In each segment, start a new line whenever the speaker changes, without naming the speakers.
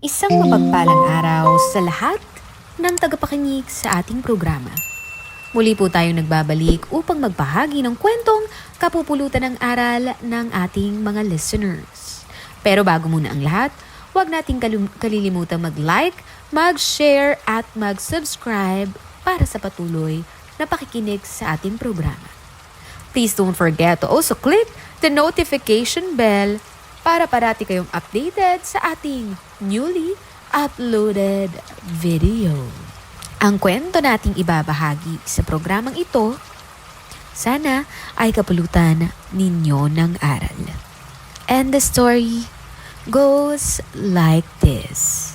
Isang mapagpalang araw sa lahat ng tagapakinig sa ating programa. Muli po tayong nagbabalik upang magbahagi ng kwentong kapupulutan ng aral ng ating mga listeners. Pero bago muna ang lahat, huwag nating kalilimutan mag-like, mag-share at mag-subscribe para sa patuloy na pakikinig sa ating programa. Please don't forget to also click the notification bell para parati kayong updated sa ating newly uploaded video. Ang kwento nating ibabahagi sa programang ito, sana ay kapulutan ninyo ng aral. And the story goes like this.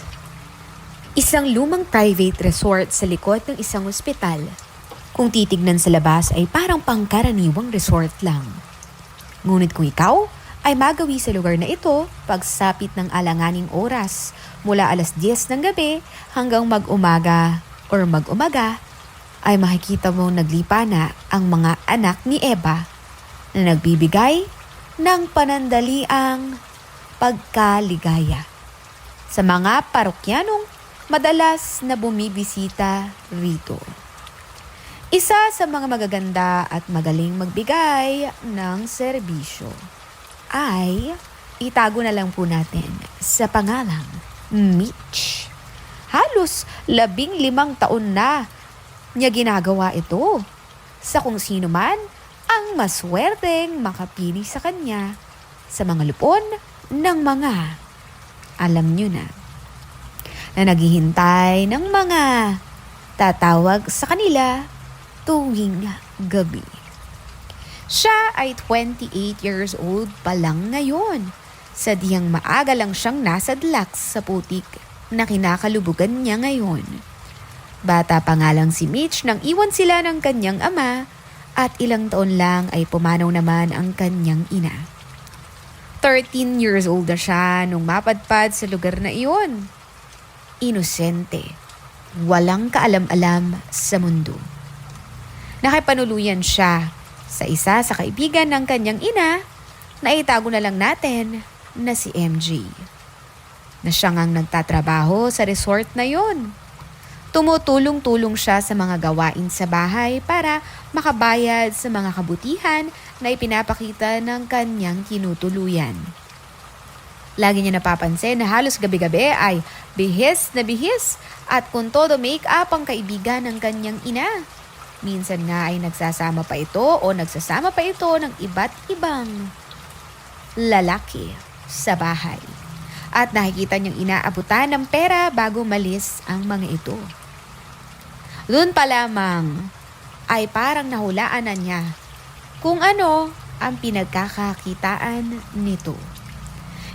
Isang lumang private resort sa likod ng isang ospital. Kung titignan sa labas ay parang pangkaraniwang resort lang. Ngunit kung ikaw ay magawi sa lugar na ito pagsapit ng alanganing oras mula alas 10 ng gabi hanggang mag-umaga or mag-umaga ay makikita mo naglipa na ang mga anak ni Eva na nagbibigay ng panandaliang pagkaligaya sa mga parokyanong madalas na bumibisita rito. Isa sa mga magaganda at magaling magbigay ng serbisyo ay itago na lang po natin sa pangalang Mitch. Halos labing limang taon na niya ginagawa ito sa kung sino man ang maswerteng makapili sa kanya sa mga lupon ng mga alam nyo na na naghihintay ng mga tatawag sa kanila tuwing gabi. Siya ay 28 years old pa lang ngayon. Sadyang maaga lang siyang nasadlak sa putik na kinakalubugan niya ngayon. Bata pa nga lang si Mitch nang iwan sila ng kanyang ama at ilang taon lang ay pumanaw naman ang kanyang ina. 13 years old na siya nung mapadpad sa lugar na iyon. Inosente. Walang kaalam-alam sa mundo. Nakipanuluyan siya sa isa sa kaibigan ng kanyang ina na itago na lang natin na si MJ. Na siya ngang nagtatrabaho sa resort na yon. Tumutulong-tulong siya sa mga gawain sa bahay para makabayad sa mga kabutihan na ipinapakita ng kanyang tinutuluyan. Lagi niya napapansin na halos gabi-gabi ay bihis na bihis at kung todo make-up ang kaibigan ng kanyang ina. Minsan nga ay nagsasama pa ito o nagsasama pa ito ng iba't ibang lalaki sa bahay. At nakikita niyang inaabutan ng pera bago malis ang mga ito. Doon pa lamang ay parang nahulaan na niya kung ano ang pinagkakakitaan nito.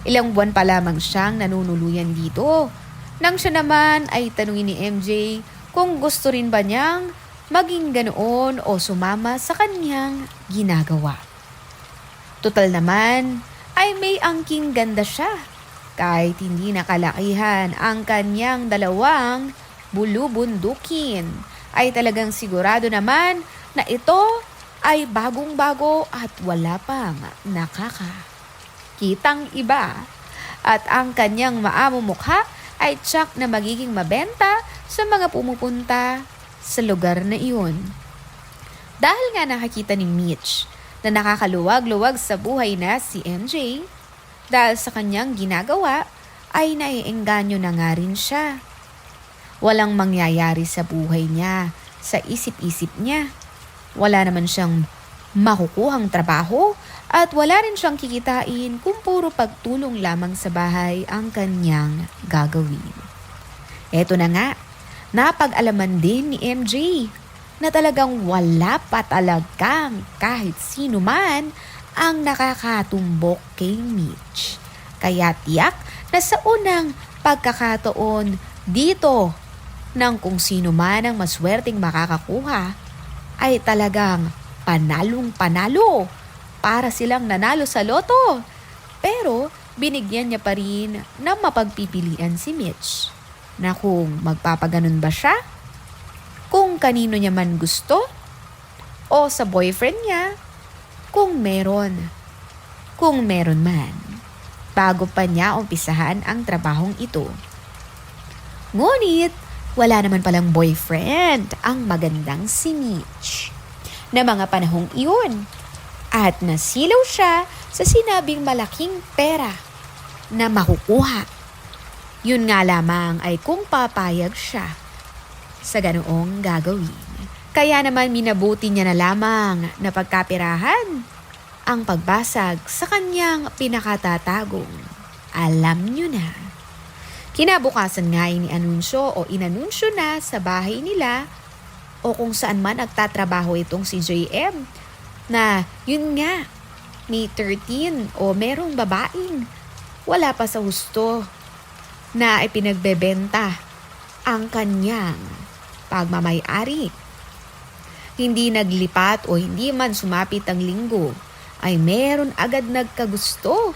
Ilang buwan pa lamang siyang nanunuluyan dito. Nang siya naman ay tanungin ni MJ kung gusto rin ba niyang maging ganoon o sumama sa kanyang ginagawa. Total naman ay may angking ganda siya kahit hindi nakalakihan ang kanyang dalawang bulubundukin ay talagang sigurado naman na ito ay bagong-bago at wala pang nakakakitang iba. At ang kanyang maamo mukha ay tsak na magiging mabenta sa mga pumupunta sa lugar na iyon. Dahil nga nakakita ni Mitch na nakakaluwag-luwag sa buhay na si MJ, dahil sa kanyang ginagawa ay naiengganyo na nga rin siya. Walang mangyayari sa buhay niya, sa isip-isip niya. Wala naman siyang makukuhang trabaho at wala rin siyang kikitain kung puro pagtulong lamang sa bahay ang kanyang gagawin. Eto na nga, napag-alaman din ni MJ na talagang wala pa talagang kahit sino man ang nakakatumbok kay Mitch. Kaya tiyak na sa unang pagkakataon dito ng kung sino man ang maswerteng makakakuha ay talagang panalong panalo para silang nanalo sa loto. Pero binigyan niya pa rin ng mapagpipilian si Mitch na kung magpapaganon ba siya, kung kanino niya man gusto, o sa boyfriend niya, kung meron. Kung meron man. Bago pa niya umpisahan ang trabahong ito. Ngunit, wala naman palang boyfriend ang magandang si Mitch. Na mga panahong iyon. At nasilaw siya sa sinabing malaking pera na makukuha. Yun nga lamang ay kung papayag siya sa ganoong gagawin. Kaya naman minabuti niya na lamang na pagkapirahan ang pagbasag sa kanyang pinakatatagong. Alam niyo na. Kinabukasan nga ni anunsyo o inanunsyo na sa bahay nila o kung saan man nagtatrabaho itong si JM na yun nga, may 13 o merong babaeng wala pa sa husto na ipinagbebenta ang kanyang pagmamayari. Hindi naglipat o hindi man sumapit ang linggo ay meron agad nagkagusto.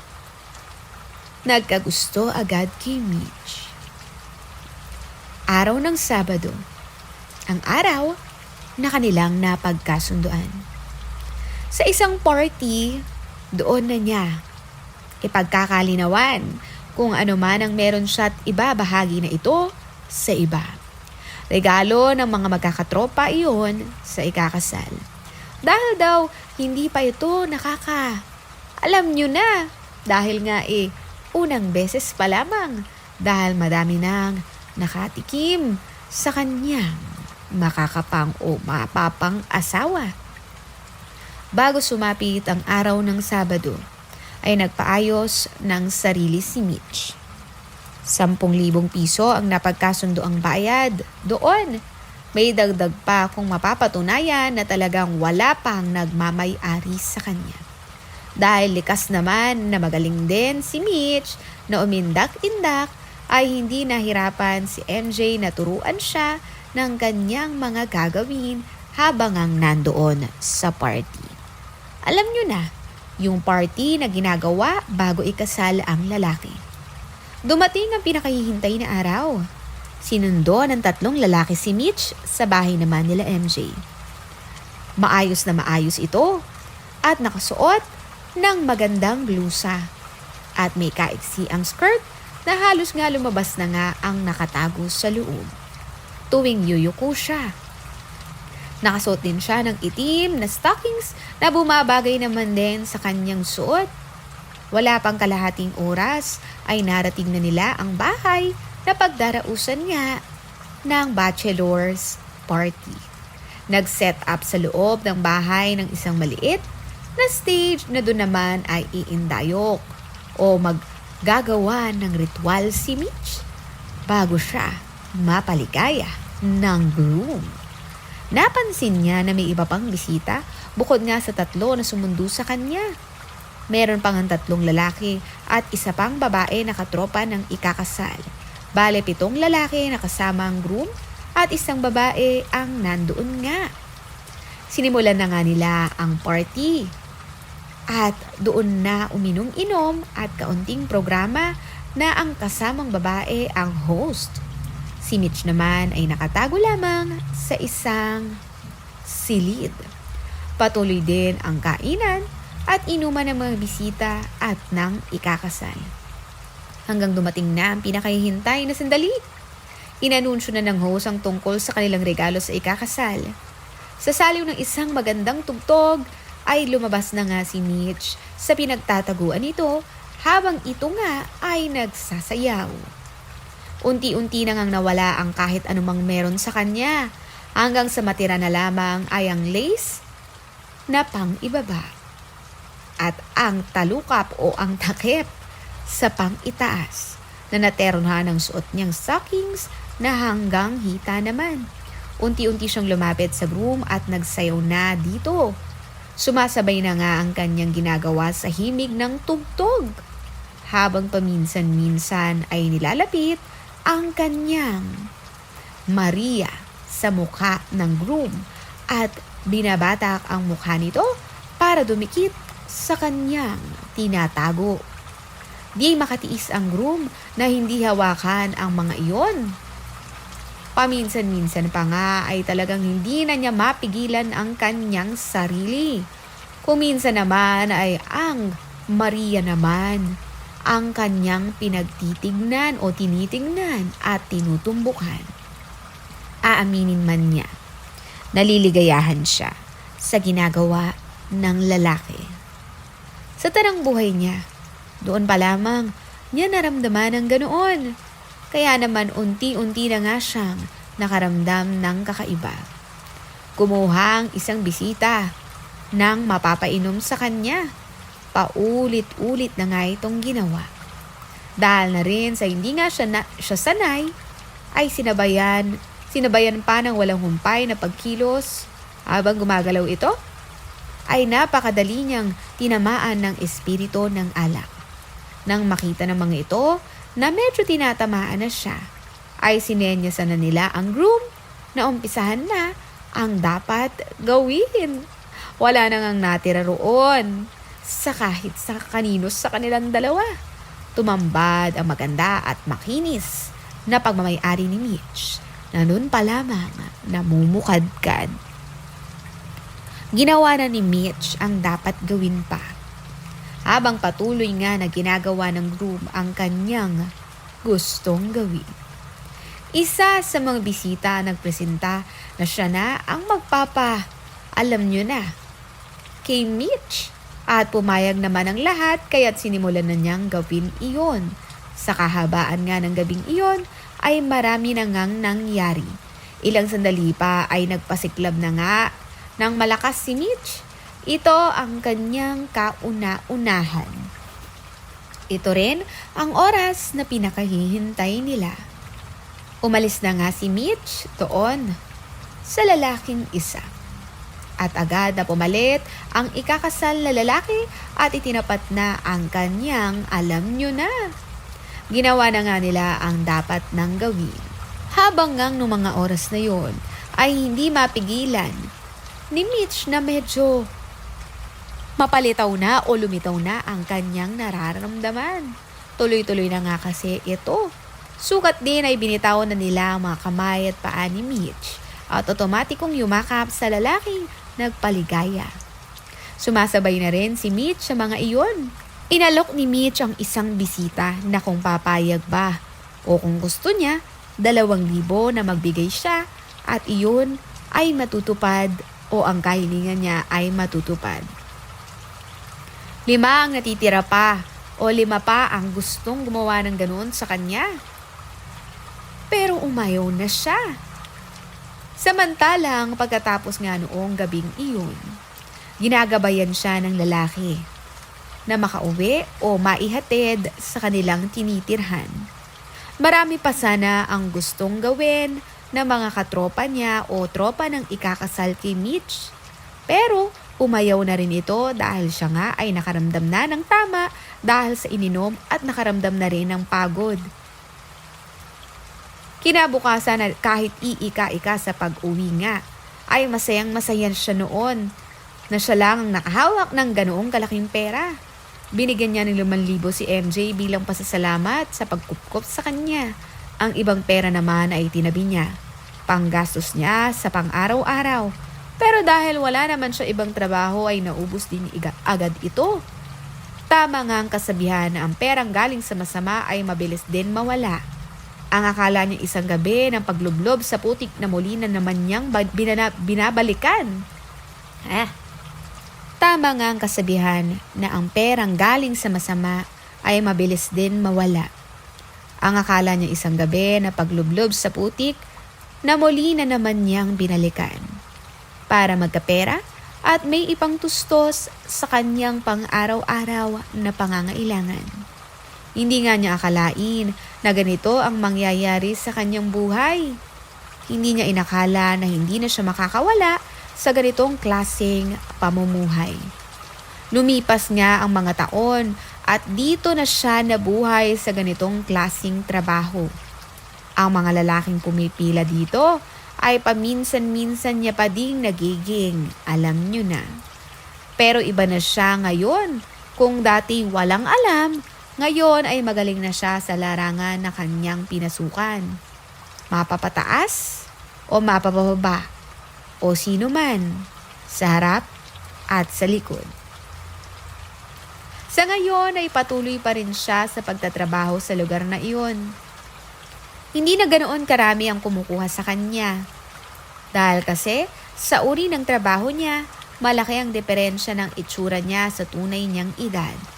Nagkagusto agad kay Mitch. Araw ng Sabado, ang araw na kanilang napagkasunduan. Sa isang party, doon na niya ipagkakalinawan kung ano man ang meron siya at ibabahagi na ito sa iba. Regalo ng mga magkakatropa iyon sa ikakasal. Dahil daw, hindi pa ito nakaka. Alam nyo na, dahil nga eh, unang beses pa lamang, dahil madami nang nakatikim sa kanyang makakapang o mapapang asawa. Bago sumapit ang araw ng Sabado, ay nagpaayos ng sarili si Mitch. 10,000 piso ang napagkasundo ang bayad. Doon, may dagdag pa kung mapapatunayan na talagang wala pang nagmamay-ari sa kanya. Dahil likas naman na magaling din si Mitch na umindak-indak ay hindi nahirapan si MJ na turuan siya ng kanyang mga gagawin habang ang nandoon sa party. Alam nyo na, yung party na ginagawa bago ikasal ang lalaki. Dumating ang pinakahihintay na araw. Sinundo ng tatlong lalaki si Mitch sa bahay naman nila MJ. Maayos na maayos ito at nakasuot ng magandang blusa at may kaiksi ang skirt na halos nga lumabas na nga ang nakatago sa loob. Tuwing yuyuko siya. Nakasuot din siya ng itim na stockings na bumabagay naman din sa kanyang suot. Wala pang kalahating oras ay narating na nila ang bahay na pagdarausan nga ng bachelor's party. Nag-set up sa loob ng bahay ng isang maliit na stage na doon naman ay iindayok o maggagawa ng ritual si Mitch bago siya mapaligaya ng groom. Napansin niya na may iba pang bisita bukod nga sa tatlo na sumundo sa kanya. Meron pang ang tatlong lalaki at isa pang babae na katropa ng ikakasal. Bale pitong lalaki na kasama ang groom at isang babae ang nandoon nga. Sinimulan na nga nila ang party. At doon na uminom-inom at kaunting programa na ang kasamang babae ang host. Si Mitch naman ay nakatago lamang sa isang silid. Patuloy din ang kainan at inuman ng mga bisita at ng ikakasal. Hanggang dumating na ang pinakahihintay na sandali. Inanunsyo na ng host ang tungkol sa kanilang regalo sa ikakasal. Sa saliw ng isang magandang tugtog ay lumabas na nga si Mitch sa pinagtataguan nito habang ito nga ay nagsasayaw. Unti-unti na ngang nawala ang kahit anumang meron sa kanya hanggang sa matira na lamang ay ang lace na pang ibaba at ang talukap o ang takip sa pang itaas na nateronhan ng suot niyang stockings na hanggang hita naman. Unti-unti siyang lumapit sa groom at nagsayaw na dito. Sumasabay na nga ang kanyang ginagawa sa himig ng tugtog. Habang paminsan-minsan ay nilalapit ang kanyang Maria sa mukha ng groom at binabatak ang mukha nito para dumikit sa kanyang tinatago. Di makatiis ang groom na hindi hawakan ang mga iyon. Paminsan-minsan pa nga ay talagang hindi na niya mapigilan ang kanyang sarili. Kuminsan naman ay ang Maria naman ang kanyang pinagtitignan o tinitingnan at tinutumbukan. Aaminin man niya, naliligayahan siya sa ginagawa ng lalaki. Sa tarang buhay niya, doon pa lamang niya naramdaman ang ganoon. Kaya naman unti-unti na nga siyang nakaramdam ng kakaiba. Kumuha ang isang bisita nang mapapainom sa kanya. Paulit-ulit na nga itong ginawa. Dahil na rin sa hindi nga siya, na, siya sanay, ay sinabayan, sinabayan pa ng walang humpay na pagkilos habang gumagalaw ito, ay napakadali niyang tinamaan ng espiritu ng alak. Nang makita ng mga ito na medyo tinatamaan na siya, ay sinenyasan na nila ang groom na umpisahan na ang dapat gawin. Wala nang ang natira roon sa kahit sa kanino sa kanilang dalawa. Tumambad ang maganda at makinis na pagmamayari ni Mitch na noon pa lamang namumukadkad. Ginawa na ni Mitch ang dapat gawin pa. Habang patuloy nga na ginagawa ng groom ang kanyang gustong gawin. Isa sa mga bisita nagpresenta na siya na ang magpapa, alam nyo na, kay Mitch. At pumayag naman ang lahat kaya't sinimulan na niyang gawin iyon. Sa kahabaan nga ng gabing iyon ay marami na ngang nangyari. Ilang sandali pa ay nagpasiklab na nga ng malakas si Mitch. Ito ang kanyang kauna-unahan. Ito rin ang oras na pinakahihintay nila. Umalis na nga si Mitch doon sa lalaking isa. At agad na pumalit ang ikakasal na lalaki at itinapat na ang kanyang alam nyo na. Ginawa na nga nila ang dapat nang gawin. Habang ngang nung mga oras na yon ay hindi mapigilan ni Mitch na medyo mapalitaw na o lumitaw na ang kanyang nararamdaman. Tuloy-tuloy na nga kasi ito. Sukat din ay binitawan na nila ang mga kamay at paa ni Mitch at otomatikong yumakap sa lalaking nagpaligaya. Sumasabay na rin si Mitch sa mga iyon. Inalok ni Mitch ang isang bisita na kung papayag ba o kung gusto niya, dalawang libo na magbigay siya at iyon ay matutupad o ang kahilingan niya ay matutupad. Lima ang natitira pa o lima pa ang gustong gumawa ng ganoon sa kanya. Pero umayaw na siya. Samantalang pagkatapos nga noong gabing iyon, ginagabayan siya ng lalaki na makauwi o maihatid sa kanilang tinitirhan. Marami pa sana ang gustong gawin ng mga katropa niya o tropa ng ikakasal kay Mitch. Pero umayaw na rin ito dahil siya nga ay nakaramdam na ng tama dahil sa ininom at nakaramdam na rin ng pagod. Kinabukasan na kahit iika-ika sa pag-uwi nga, ay masayang masayan siya noon na siya lang ang nakahawak ng ganoong kalaking pera. Binigyan niya ng 5,000 si MJ bilang pasasalamat sa pagkupkop sa kanya. Ang ibang pera naman ay tinabi niya. Panggastos niya sa pang-araw-araw. Pero dahil wala naman siya ibang trabaho ay naubos din agad ito. Tama nga ang kasabihan na ang perang galing sa masama ay mabilis din mawala. Ang akala niya isang gabi ng paglublob sa putik na muli na naman niyang binabalikan. Eh, tama nga ang kasabihan na ang perang galing sa masama ay mabilis din mawala. Ang akala niya isang gabi na paglublob sa putik na muli na naman niyang binalikan. Para magkapera at may ipang tustos sa kanyang pang-araw-araw na pangangailangan. Hindi nga niya akalain na ganito ang mangyayari sa kanyang buhay. Hindi niya inakala na hindi na siya makakawala sa ganitong klaseng pamumuhay. Lumipas nga ang mga taon at dito na siya nabuhay sa ganitong klaseng trabaho. Ang mga lalaking pumipila dito ay paminsan-minsan niya pa ding nagiging, alam nyo na. Pero iba na siya ngayon. Kung dati walang alam, ngayon ay magaling na siya sa larangan na kanyang pinasukan. Mapapataas o mapapababa o sino man sa harap at sa likod. Sa ngayon ay patuloy pa rin siya sa pagtatrabaho sa lugar na iyon. Hindi na ganoon karami ang kumukuha sa kanya. Dahil kasi sa uri ng trabaho niya, malaki ang diferensya ng itsura niya sa tunay niyang edad.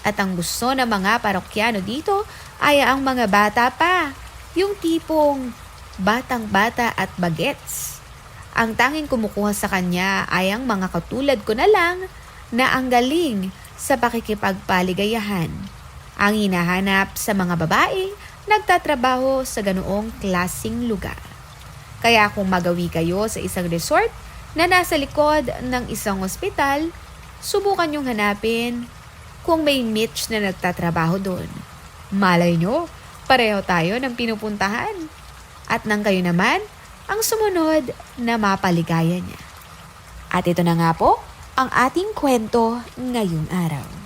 At ang gusto ng mga parokyano dito ay ang mga bata pa, yung tipong batang-bata at bagets. Ang tanging kumukuha sa kanya ay ang mga katulad ko na lang na ang galing sa pakikipagpaligayahan. Ang hinahanap sa mga babae nagtatrabaho sa ganoong klasing lugar. Kaya kung magawi kayo sa isang resort na nasa likod ng isang ospital, subukan niyong hanapin kung may Mitch na nagtatrabaho doon. Malay nyo, pareho tayo ng pinupuntahan. At nang kayo naman, ang sumunod na mapaligaya niya. At ito na nga po ang ating kwento ngayong araw.